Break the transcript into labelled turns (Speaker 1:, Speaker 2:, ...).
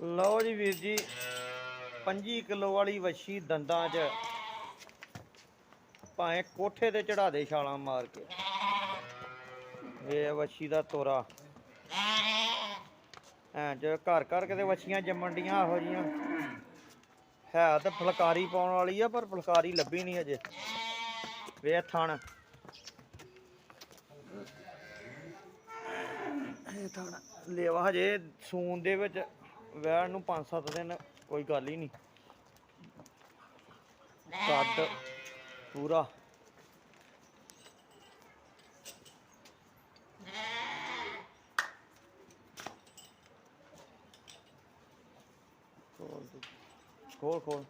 Speaker 1: ਲਓ ਜੀ ਵੀਰ ਜੀ 25 ਕਿਲੋ ਵਾਲੀ ਵੱਛੀ ਦੰਦਾਂ 'ਚ। ਭਾਵੇਂ ਕੋਠੇ ਤੇ ਚੜਾ ਦੇ ਛਾਲਾਂ ਮਾਰ ਕੇ। ਇਹ ਵੱਛੀ ਦਾ ਤੋਰਾ। ਐ ਜੇ ਘਰ ਘਰ ਕਿਤੇ ਵੱਛੀਆਂ ਜੰਮਣ ਡੀਆਂ ਇਹੋ ਜੀਆਂ। ਹੈ ਤਾਂ ਫੁਲਕਾਰੀ ਪਾਉਣ ਵਾਲੀ ਆ ਪਰ ਫੁਲਕਾਰੀ ਲੱਭੀ ਨਹੀਂ ਅਜੇ। ਵੇ ਥਣ। ਇਹ ਥਣ। ਲੇਵਾ ਹਜੇ ਸੂਨ ਦੇ ਵਿੱਚ ਵੈਣ ਨੂੰ 5-7 ਦਿਨ ਕੋਈ ਗੱਲ ਹੀ ਨਹੀਂ। ਕੱਦ ਪੂਰਾ। Cool, cool.